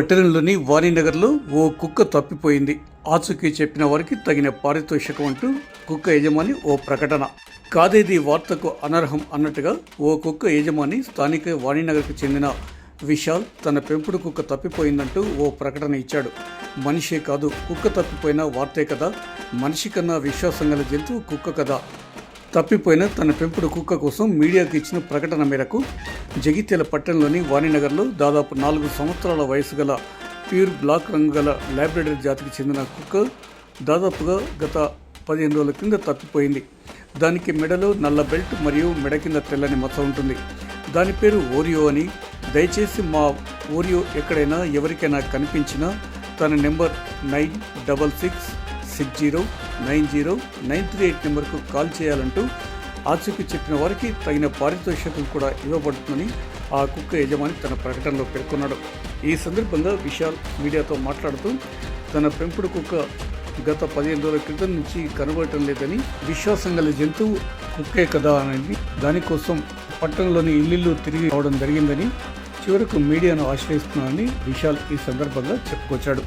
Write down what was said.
పట్టణంలోని వాణినగర్లో ఓ కుక్క తప్పిపోయింది. ఆచూకీ చెప్పిన వారికి తగిన పారితోషికం అంటూ కుక్క యజమాని ఓ ప్రకటన. కాదేది వార్తకు అనర్హం అన్నట్టుగా ఓ కుక్క యజమాని స్థానిక వాణినగర్కు చెందిన విశాల్ తన పెంపుడు కుక్క తప్పిపోయిందంటూ ఓ ప్రకటన ఇచ్చాడు. మనిషే కాదు కుక్క తప్పిపోయిన వార్తే కదా మనిషి కన్నా విశ్వాసం గల జంతువు కుక్క కదా తప్పిపోయిన తన పెంపుడు కుక్క కోసం మీడియాకు ఇచ్చిన ప్రకటన మేరకు జగిత్యాల పట్టణంలోని వాణినగర్లో దాదాపు నాలుగు సంవత్సరాల వయసు గల ప్యూర్ బ్లాక్ రంగు గల లైబ్రరీ జాతికి చెందిన కుక్క దాదాపుగా గత పదిహేను రోజుల కింద తప్పిపోయింది. దానికి మెడలో నల్ల బెల్ట్ మరియు మెడ కింద తెల్లని మచ్చ ఉంటుంది. దాని పేరు ఓరియో అని దయచేసి మా ఓరియో ఎక్కడైనా ఎవరికైనా కనిపించినా తన number nine double six six zero nine zero nine three eight నెంబర్కు కాల్ చేయాలంటూ ఆచూకీ చెప్పిన వారికి తగిన పారితోషికం కూడా ఇవ్వబడుతుందని ఆ కుక్క యజమాని తన ప్రకటనలో పేర్కొన్నాడు. ఈ సందర్భంగా విశాల్ మీడియాతో మాట్లాడుతూ తన పెంపుడు కుక్క గత పదిహేను రోజుల క్రితం నుంచి కనబడటం లేదని విశ్వాసం గల జంతువు కుక్కే కదా అని దానికోసం పట్టణంలోని ఇల్లు తిరిగి రావడం జరిగిందని చివరకు మీడియాను ఆశ్రయిస్తున్నానని విశాల్ ఈ సందర్భంగా చెప్పుకొచ్చాడు.